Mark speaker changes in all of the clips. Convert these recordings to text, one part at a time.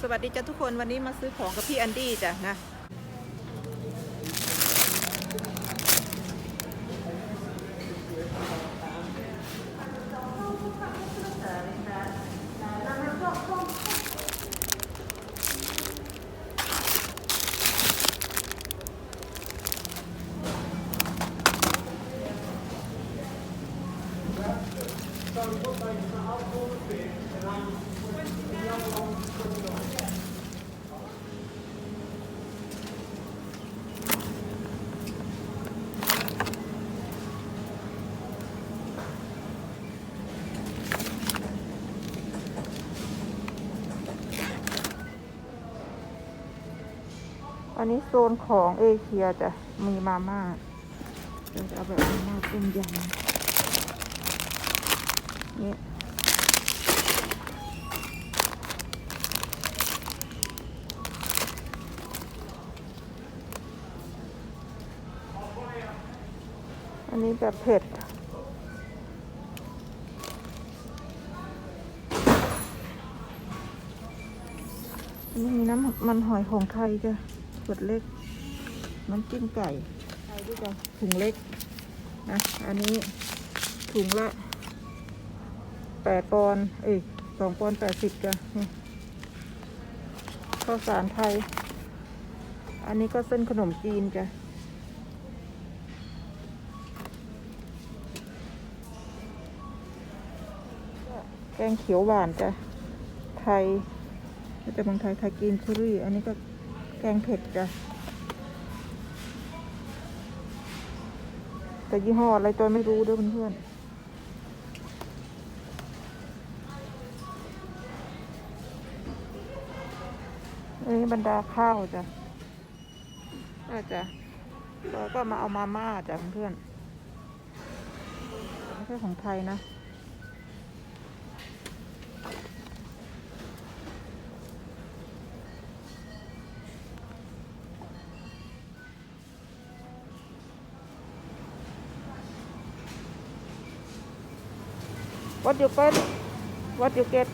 Speaker 1: สวัสดีจ้าทุกคนวันนี้มาซื้อของกับพี่แอนดี้จ้ะนะ อันนี้โซนของเอเชียจะมีมาม่าเดี๋ยวจะเอาแบบมาม่าต้มยำ นี่อันนี้แบบเผ็ด อันนี้มีน้ำมันหอยของไทยจ้ะขวดเล็ก น้ำจิ้มไก่ไทยด้วยจ้ะถุงเล็กนะ อันนี้ถุงละ แปดปอนเอ้ยสองปอนแปดสิบจ้ะข้าวสารไทย อันนี้ก็เส้นขนมจีนจ้ะแกงเขียวหวานจ้ะ ไทยมาจากเมืองไทยไทยกินคุรี่ อันนี้ก็แกงเผ็ดจ้ะ แต่ยี่ห้ออะไรตัวไม่รู้ด้วยเพื่อนๆ นนี้บรรดาข้าวจ้ะอาจ้ะเราก็มาเอามาม่าจ้ะเพื่อนๆไม่ใช่ของไทยนะ What you get? What you get?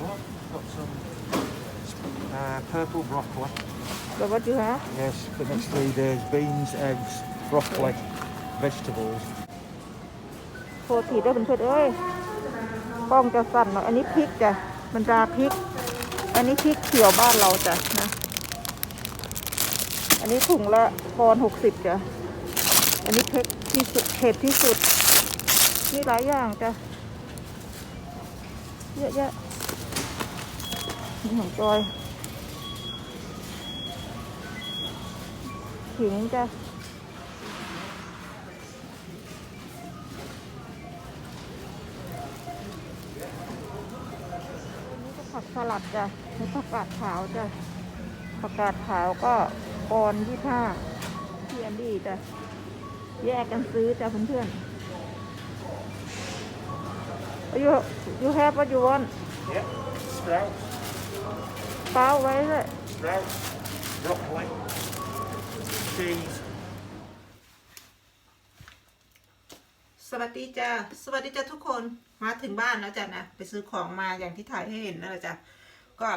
Speaker 2: Oh, got some uh, purple broccoli.
Speaker 1: The what you have?
Speaker 2: Yes, for the next three days. Beans, eggs, broccoli, vegetables.
Speaker 1: โทษทีได้เป็นเพื่อนๆเอ้ยกล้องจะสั่นหน่อยอันนี้พริกจ้ะบรรดาพริก อันนี้พริกเขียวบ้านเราจ้ะนะ อันนี้ถุงละปอนหกสิบจ้ะ อันนี้เผ็ดที่สุดเผ็ดที่สุด มีหลายอย่างจ้ะ เยอะแยะ นี่ของจอยขิงจ้ะนนี้ก็ผักสลัดจ้ะนี่ผักกาดขาวจ้ะผักกาดขาวก็ปอนยี่ห้าเที่อันดีจ้ะแยกกันซื้อจ้ะเพื่อนๆ you you have what you want
Speaker 2: Yep, sprouts,
Speaker 1: ปล่าไว้เลย
Speaker 2: sprouts, broccoli, cheese.
Speaker 1: สวัสดีจ้ะสวัสดีจ้ะทุกคนมาถึงบ้านแล้วจ้ะนะ ไปซื้อของมาอย่างที่ถ่ายให้เห็นนั่นแหละจ้ะก็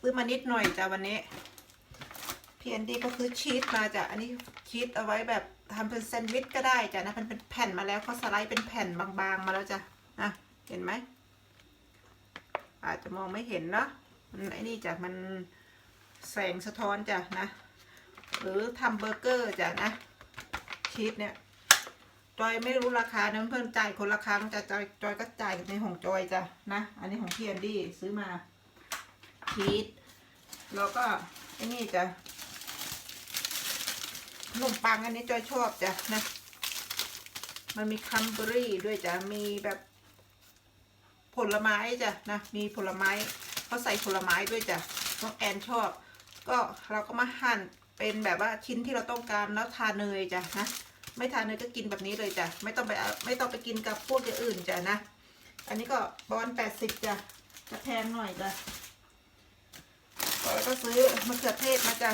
Speaker 1: ซื้อมานิดหน่อยจ้ะวันนี้พี่แอนดี้ก็คือชีสมาจ้ะอันนี้ชีสเอาไว้แบบทำเป็นแซนด์วิชก็ได้จ้ะนะมันเป็นแผ่นมาแล้วเขาสไลด์เป็นแผ่นบางๆมาแล้วจ้ะนะเห็นไหมอาจจะมองไม่เห็นเนาะ มันไอ้นี่จ้ะมันแสงสะท้อนจ้ะนะ หรือทำเบอร์เกอร์จ้ะนะชีสเนี่ยจอยไม่รู้ราคานะเพื่อนจ่ายคนละครั้งจะจอยจอยก็จ่ายในของจอยจ้ะนะ อันนี้ของพี่แอนดี้ซื้อมาชีสแล้วก็ไอ้นี่จ้ะขนมปังอันนี้จอยชอบจ้ะนะ มันมีคัมเบอรี่ด้วยจ้ะมีแบบผลไม้จ้ะนะ มีผลไม้ เขาใส่ผลไม้ด้วยจ้ะน้องแอนชอบ ก็เราก็มาหั่นเป็นแบบว่าชิ้นที่เราต้องการแล้วทาเนยจ้ะนะไม่ทานเนยก็กินแบบนี้เลยจ้ะไม่ต้องไปไม่ต้องไปกินกับพวกอย่างอื่นจ้ะนะ อันนี้ก็บอนแปดสิบจ้ะจะแพงหน่อยจ้ะแล้วก็ซื้อมะเขือเทศมาจ้ะ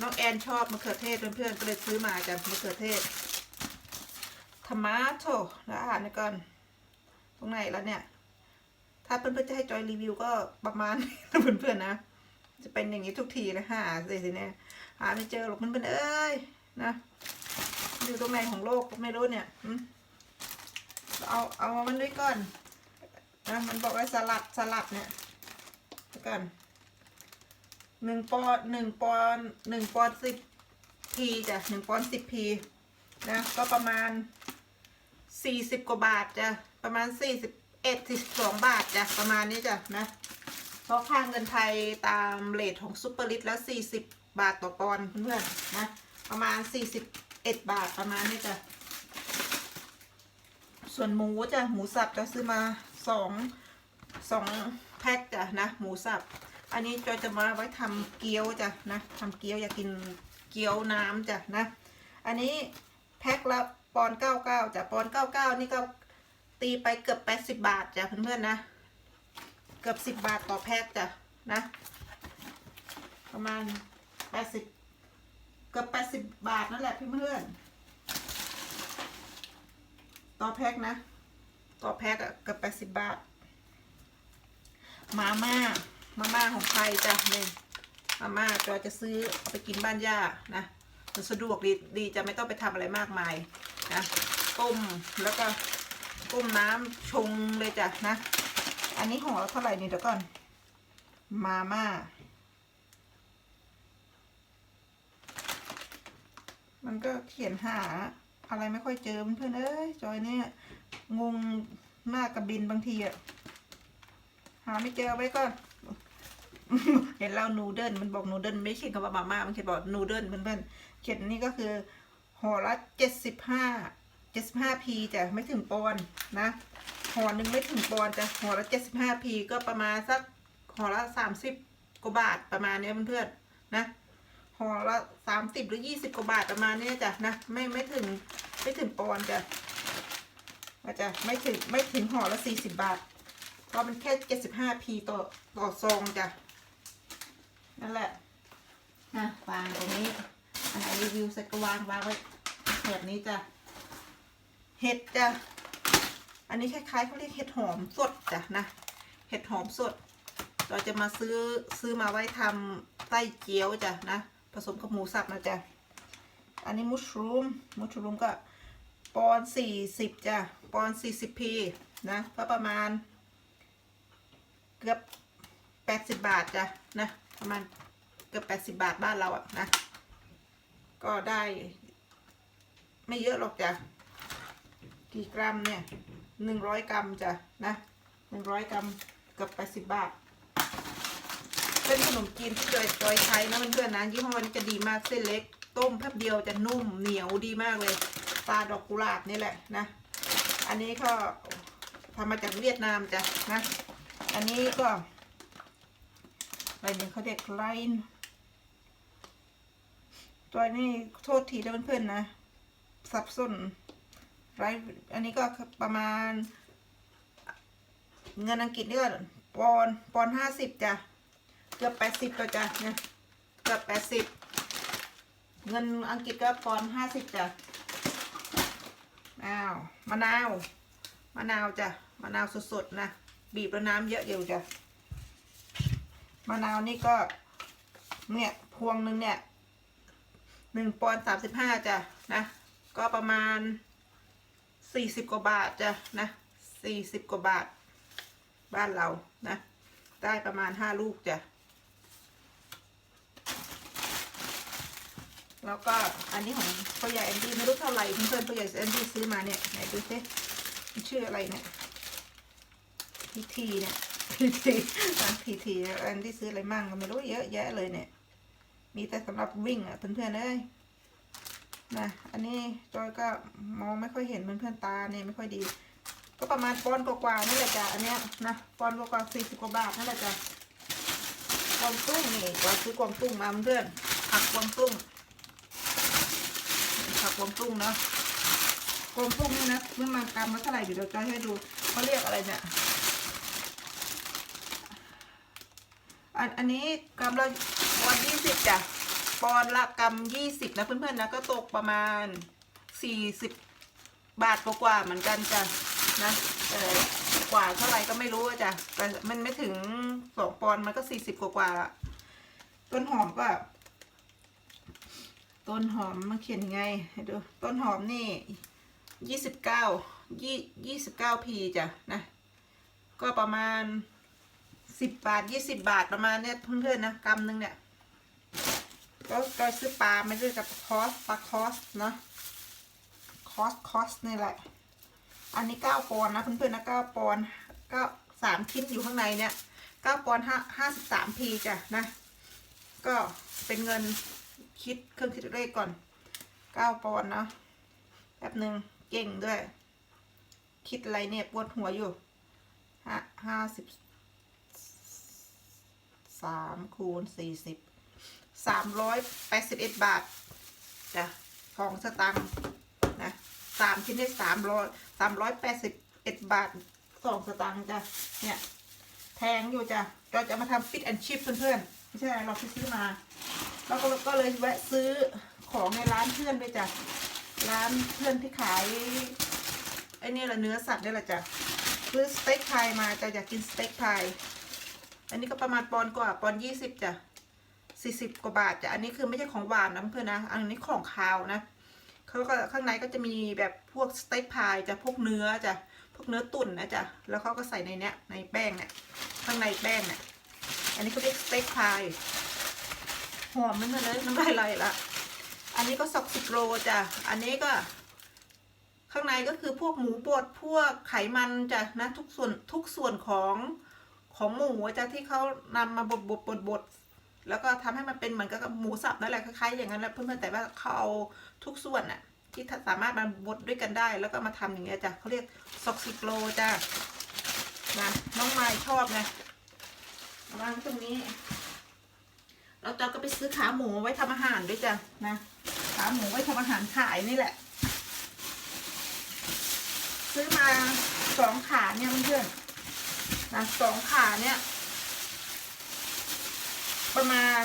Speaker 1: น้องแอนชอบมะเขือเทศเพื่อนๆก็เลยซื้อมาจ้ะมะเขือเทศทมาโถแล้วอ่านก่อน ตรงไหนแล้วเนี่ย ถ้าเพื่อนๆจะให้จอยรีวิวก็ประมาณเพื่อนๆนะ จะเป็นอย่างนี้ทุกทีเลยหาเลยทีเนี้ยหาไม่เจอหรอกมันเป็นเอ้ยนะอยู่ตรงไหนของโลกก็ไม่รู้เนี่ยเอาเอามันด้วยก่อนนะมันบอกว่าสลัดสลัดเนี่ยเดี๋ยก่อนหนึ่งปอนหนึ่งปอนหนึ่งปอนสิบพีจ้ะหนึ่งปอนสิบพีนะก็ประมาณสี่สิบกว่าบาทจ้ะประมาณสี่สิบ เอ็ดสิบสองบาทจ้ะประมาณนี้จ้ะนะเพราะค่าเงินไทยตามเลทของซุปเปอร์ลิตแล้ว40บบาทต่อปอนด์เพื่อนๆนะประมาณ41บเอ็ดบาทประมาณนี้จ้ะส่วนหมูจ้ะหมูสับจะซื้อมาสองสองแพ็คจ้ะนะหมูสับ อันนี้จอยจะมาไว้ทำเกี๊ยวจ้ะนะทำเกี๊ยวอยากกินเกี๊ยวน้ำจ้ะนะ อันนี้แพ็คละปอนเก้าเก้าจ้ะปอนเก้าเก้านี่ก็ ตีไปเกือบแปดสิบบาทจ้ะเพื่อนๆนะ เกือบสิบบาทต่อแพ็คจ้ะนะ ประมาณแปดสิบเกือบแปดสิบบาทนั่นแหละพี่เพื่อนต่อแพ็คนะ ต่อแพ็คอะเกือบแปดสิบบาท มาม่า มาม่าของใครจ้ะนี่มาม่าจอยจะซื้อเอาไปกินบ้านย่านะมันสะดวกดีดีจะไม่ต้องไปทำอะไรมากมายนะต้มแล้วก็ ต้มน้ำชงเลยจ้ะนะ อันนี้ห่อละเท่าไหร่นี่เดี๋ยวก่อน มาม่า มันก็เขียนหาอะไรไม่ค่อยเจอเพื่อนเอ้ยจอยเนี่ย งงหน้ากับบินบางทีอะหาไม่เจอไว้ก่อนเห็นเรานูเดิลมันบอกนูเดิลไม่ใช่คำว่ามาม่ามันเขียนบอกนูเดิลเพื่อนๆเขียนนี่ก็คือห่อละเจ็ดสิบห้า เจ็ดสิบห้าพีจะไม่ถึงปอนนะห่อหนึ่งไม่ถึงปอนจะห่อละเจ็ดสิบห้าพีก็ประมาณสักห่อละสามสิบกว่าบาทประมาณเนี้ยเพื่อนๆนะห่อละสามสิบหรือยี่สิบกว่าบาทประมาณเนี้ยจ้ะนะไม่ไม่ถึงไม่ถึงปอนจ้ะอาจะไม่ถึงไม่ถึงห่อละสี่สิบบาท เพราะมันแค่เจ็ดสิบห้าพีต่อต่อซองจ้ะนั่นแหละนะวางตรงนี้อันไหนรีวิวเสร็จก็วางวางไว้แบบนี้จ้ะ เห็ดจ้ะ อันนี้คล้ายๆเขาเรียกเห็ดหอมสดจ้ะนะ เห็ดหอมสด เราจะมาซื้อซื้อมาไว้ทำไส้เจียวจ้ะนะ ผสมกับหมูสับนะจ้ะ อันนี้มุชรูม มุชรูมก็ปอนสี่สิบจ้ะ ปอนสี่สิบพีนะ ก็ประมาณ เกือบแปดสิบบาทจ้ะนะ ประมาณเกือบแปดสิบบาทบ้านเราอะนะ ก็ได้ ไม่เยอะหรอกจ้ะ กี่กรัมเนี่ยหนึ่งร้อยกรัมจ้ะนะหนึ่งร้อยกรัมเกับแปดสิบบาท เป็นขนมจีนที่จอยจอยใช้นะเพื่อนๆนะยี่ห้อนี้จะดีมากเส้นเล็ก ต้มแป๊บเดียวจะนุ่มเหนียวดีมากเลยปลาดอกกุหลาบนี่แหละนะ อันนี้ก็ทำมาจากเวียดนามจ้ะนะ อันนี้ก็อะไรเนี่ยเขาเรียกไลน์ตัวนี้โทษทีนะเพื่อนๆนะ สับสน ไรอันนี้ก็ประมาณ เงินอังกฤษนี่ก็ปอนปอนห้าสิบจ้ะเกือบแปดสิบตัวจ้ะเนี่ยเกือบแปดสิบเงินอังกฤษก็ปอนห้าสิบจ้ะอ้าวมะนาวมะนาวจ้ะมะนาวสดๆนะบีบแล้วน้ำเยอะเดียวจ้ะมะนาวนี่ก็เนี่ยพวงหนึ่งเนี่ยหนึ่งปอนสามสิบห้าจ้ะนะ ก็ประมาณ สี่สิบกว่าบาทจ้ะนะสี่สิบกว่าบาท บ้านเรานะ ได้ประมาณห้าลูกจ้ะแล้วก็อันนี้ของพ่อใหญ่แอนดี้ไม่รู้เท่าไหร่เพื่อนๆพ่อใหญ่แอนดี้ซื้อมาเนี่ยไหนดูสิชื่ออะไรเนี่ยพีทีเนี่ยพีทีร้านพีทีแอนดี้ซื้ออะไรมั่งก็ไม่รู้เยอะแยะเลยเนี่ย มีแต่สำหรับวิ่งอะเพื่อนๆเอ้ย นะอันนี้จอยก็มองไม่ค่อยเห็นเพื่อนๆตาเนี่ยไม่ค่อยดี ก็ประมาณปอนกว่าๆนี่แหละจ้ะอันเนี้ยนะปอนกว่าๆสี่สิบกว่าบาทนั่นแหละจ้ะกวางตุ้งนี่จอยซื้อกวางตุ้งมาเพื่อนผักกวางตุ้งผักกวางตุ้งเนาะกวางตุ้งนี่นะเมื่อมากรัมละเท่าไหร่เดี๋ยวจอยให้ดูเขาเรียกอะไรเนี่ยอันอันนี้กรัมละวันยี่สิบจ้ะ ปอนละกรัมยี่สิบนะเพื่อนๆนะก็ตกประมาณสี่สิบบาทกว่าๆเหมือนกันจ้ะนะเออกว่าเท่าไหร่ก็ไม่รู้จ้ะแต่มันไม่ถึงสองปอนมันก็สี่สิบกว่าๆละต้นหอมก็ต้นหอมมาเขียนไงให้ดูต้นหอมนี่ยี่สิบเก้ายี่ยี่สิบเก้าพีจ้ะนะก็ประมาณสิบบาทยี่สิบบาทประมาณเนี้ยเพื่อนๆนะกำหนึ่งเนี่ย ก็ก็ซื้อปลาไม่ด้วยกับคอสปลาคอสเนาะคอสคอสนี่แหละ อันนี้เก้าปอนนะเพื่อนๆนะเก้าปอนก้าสามชิ้นอยู่ข้างในเนี่ยเก้าปอนห้าห้าสิบสามพีจ้ะนะ ก็เป็นเงินคิดเครื่องคิดเลขก่อนเก้าปอนเนาะแป๊บหนึ่งเก่งด้วย คิดอะไรเนี่ยปวดหัวอยู่ห้าห้าสิบสามคูณสี่สิบ สามร้อยแปดสิบเอ็ดบาทจ้ะของสตังค์นะสามชิ้นได้สามร้อยสามร้อยแปดสิบเอ็ดบาทสองสตังค์จ้ะเนี่ยแพงอยู่จ้ะเราจะมาทำฟิตแอนชิพเพื่อนๆไม่ใช่อะไรเราซื้อมาแล้วก็ก็เลยแวะซื้อของในร้านเพื่อนด้วยจ้ะร้านเพื่อนที่ขายไอ้นี่แหละเนื้อสัตว์นี่แหละจ้ะซื้อสเต็กไทยมาจะอยากกินสเต็กไทยอันนี้ก็ประมาณปอนกว่าปอนยี่สิบจ้ะ สี่สิบกว่าบาทจ้ะอันนี้คือไม่ใช่ของหวานนะเพื่อนนะ อันนี้ของคาวนะเขาก็ข้างในก็จะมีแบบพวกสเต็กพายจะพวกเนื้อจะพวกเนื้อตุ๋นนะจ้ะแล้วเขาก็ใส่ในเนี้ยในแป้งเนี่ยข้างในแป้งเนี่ยอันนี้เขาเรียกสเต็กพายหอมนั่นเลยน้ำลายไหลละอันนี้ก็สกสิบโลจ้ะอันนี้ก็ ข้างในก็คือพวกหมูบดพวกไขมันจ้ะนะทุกส่วนทุกส่วนของของหมูจ้ะที่เขานำมาบดบดบดบด แล้วก็ทำให้มันเป็นเหมือนกับหมูสับนั่นแหละคล้ายๆอย่างนั้นแหละเพื่อนๆแต่ว่าเขาเอาทุกส่วนอะที่สามารถมาบดด้วยกันได้ แล้วก็มาทำอย่างเงี้ยจ้ะเขาเรียกซอกซิโลจ้ะนะน้องไม้ชอบไงวางตรงนี้เราจะก็ไปซื้อขาหมูไว้ทำอาหารด้วยจ้ะนะขาหมูไว้ทำอาหารขายนี่แหละ ซื้อมาสองขาเนี่ยเพื่อนๆนะสองขาเนี่ย ประมาณ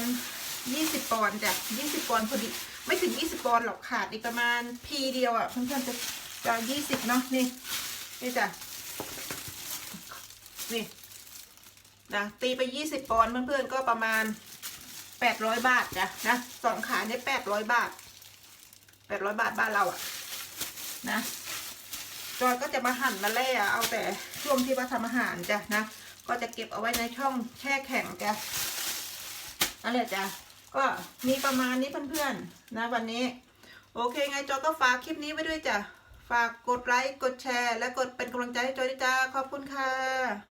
Speaker 1: ยี่สิบปอนด์จ้ะยี่สิบปอนด์พอดี ไม่ถึงยี่สิบปอนด์หรอกขาดอีกประมาณพีเดียวอะเพื่อนๆจะจะยี่สิบเนาะนี่นี่จ้ะนี่นะตีไปยี่สิบปอนด์เพื่อนๆก็ประมาณแปดร้อยบาทจ้ะนะสองขาเนี่ยแปดร้อยบาทแปดร้อยบาทบ้านเราอะนะจอยก็จะมาหั่นมาแล่เอาแต่ช่วงที่ว่าทำอาหารจ้ะนะ ก็จะเก็บเอาไว้ในช่องแช่แข็งจ้ะ นั่นแหละจ้ะก็มีประมาณนี้เพื่อนๆนะวันนี้ โอเคไงจอยก็ฝากคลิปนี้ไว้ด้วยจ้ะฝากกดไลค์กดแชร์ และกดเป็นกำลังใจให้จอยด้วยจ้าขอบคุณค่ะ